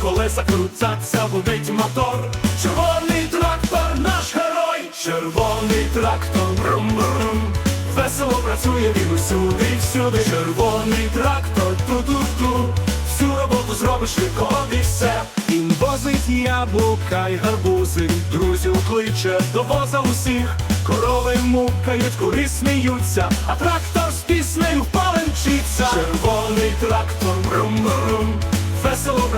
колеса крутяться, гудить мотор. Червоний трактор, наш герой, червоний трактор, брум-брум. Весело працює він усюди, всюди. Червоний трактор, ту-ту-ту. Всю роботу зробиш швидко і все. Він возить яблука й гарбузи, друзів кличе до воза усіх. Корови мукають, кури сміються, а трактор з піснею паленчиться. Червоний трактор,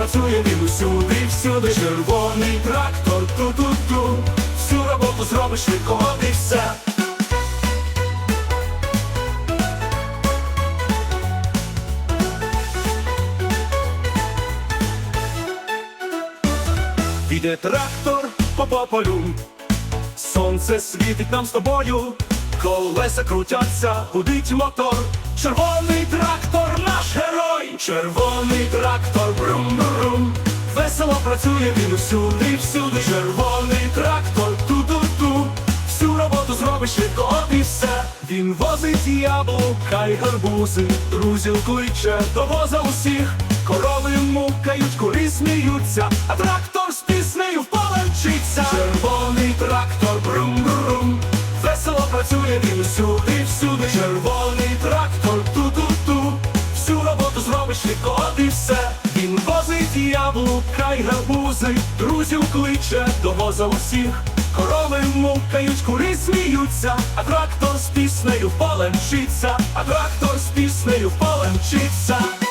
працює він усюди, всюди. Червоний трактор, ту-ту-ту. Всю роботу зробиш і все. Іде трактор по пополю, сонце світить нам з тобою, колеса крутяться, гудить мотор, червоний трактор, червоний трактор, брум-брум, весело працює він усюди, всюди, червоний трактор, ту-ту-ту, всю роботу зробиш швидко, от і все. Він возить яблука й гарбузи, друзів кличе до воза усіх, корови мукають, курі сміються, а трактор з піснею в поле. Червоний трактор, брум-брум, весело працює він усюди, возить край й гарбузи, друзів кличе до воза усіх. Корови мукають, кури сміються, а трактор з піснею мчиться, а трактор з піснею мчиться.